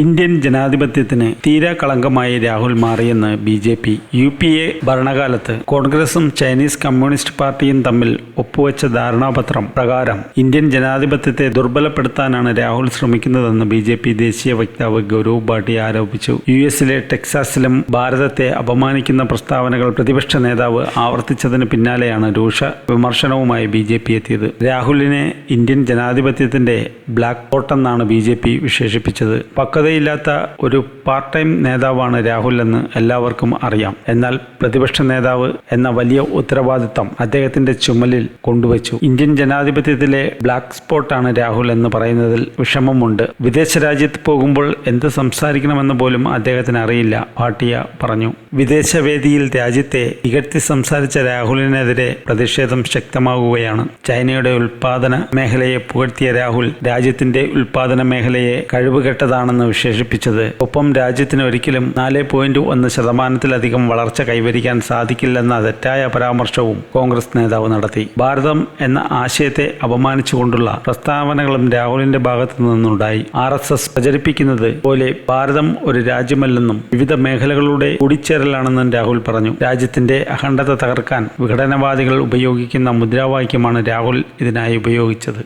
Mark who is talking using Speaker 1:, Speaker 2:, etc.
Speaker 1: Indian ജനാധിപത്യത്തിന് തീരാ കളങ്കമായി രാഹുൽ മാറിയെന്ന് B J P U P A ഭരണകാലത്ത് കോൺഗ്രസും ചൈനീസ് കമ്മ്യൂണിസ്റ്റ് പാർട്ടിയും തമ്മിൽ ഒപ്പുവെച്ച ധാരണാപത്രം പ്രകാരം ഇന്ത്യൻ ജനാധിപത്യത്തെ ദുർബലപ്പെടുത്താനാണ് രാഹുൽ ശ്രമിക്കുന്നതെന്ന് ബി ജെ പി ദേശീയ വക്താവ് ഗൗരവ് ഭാട്ടി ആരോപിച്ചു. യു എസിലെ ടെക്സാസിലും ഭാരതത്തെ അപമാനിക്കുന്ന പ്രസ്താവനകൾ പ്രതിപക്ഷ നേതാവ് ആവർത്തിച്ചതിന് പിന്നാലെയാണ് രൂക്ഷ വിമർശനവുമായി ബി ജെ പി എത്തിയത്. രാഹുലിനെ ഇന്ത്യൻ ജനാധിപത്യത്തിന്റെ ബ്ലാക്ക് ബോട്ടെന്നാണ് ബി ജെ പി വിശേഷിപ്പിച്ചത്. പക്വതയില്ലാത്ത ഒരു പാർട്ട് ടൈം നേതാവാണ് രാഹുൽ എന്ന് എല്ലാവർക്കും അറിയാം. എന്നാൽ പ്രതിപക്ഷ നേതാവ് എന്ന വലിയ ഉത്തരവാദിത്തം അദ്ദേഹത്തിന്റെ ചുമലിൽ കൊണ്ടുവച്ചു. ഇന്ത്യൻ ജനാധിപത്യത്തിലെ ബ്ലാക്ക് സ്പോട്ടാണ് രാഹുൽ എന്ന് പറയുന്നതിൽ വിഷമമുണ്ട്. വിദേശ രാജ്യത്ത് പോകുമ്പോൾ എന്ത് സംസാരിക്കണമെന്ന് പോലും അദ്ദേഹത്തിന് അറിയില്ല ഭാട്ടിയ പറഞ്ഞു. വിദേശവേദിയിൽ രാജ്യത്തെ ഇകഴ്ത്തി സംസാരിച്ച രാഹുലിനെതിരെ പ്രതിഷേധം ശക്തമാകുകയാണ്. ചൈനയുടെ ഉൽപാദന മേഖലയെ പുകഴ്ത്തിയ രാഹുൽ രാജ്യത്തിന്റെ ഉൽപാദന മേഖലയെ കഴിവുകെട്ടതാണെന്ന് വിശേഷിപ്പിച്ചത് ഒപ്പം രാജ്യത്തിന് ഒരിക്കലും നാല് പോയിന്റ് ഒന്ന് ശതമാനത്തിലധികം വളർച്ച കൈവരിക്കാൻ സാധിക്കില്ലെന്ന തെറ്റായ പരാമർശവും കോൺഗ്രസ് നേതാവ് നടത്തി. ഭാരതം എന്ന ആശയത്തെ അപമാനിച്ചുകൊണ്ടുള്ള പ്രസ്താവനകളും രാഹുലിന്റെ ഭാഗത്തു നിന്നുണ്ടായി. ആർ എസ് എസ് പ്രചരിപ്പിക്കുന്നത് പോലെ ഭാരതം ഒരു രാജ്യമല്ലെന്നും വിവിധ മേഖലകളുടെ കൂടിച്ചേരലാണെന്നും രാഹുൽ പറഞ്ഞു. രാജ്യത്തിന്റെ അഖണ്ഡത തകർക്കാൻ വിഘടനവാദികൾ ഉപയോഗിക്കുന്ന മുദ്രാവാക്യമാണ് രാഹുൽ ഇതിനായി ഉപയോഗിച്ചത്.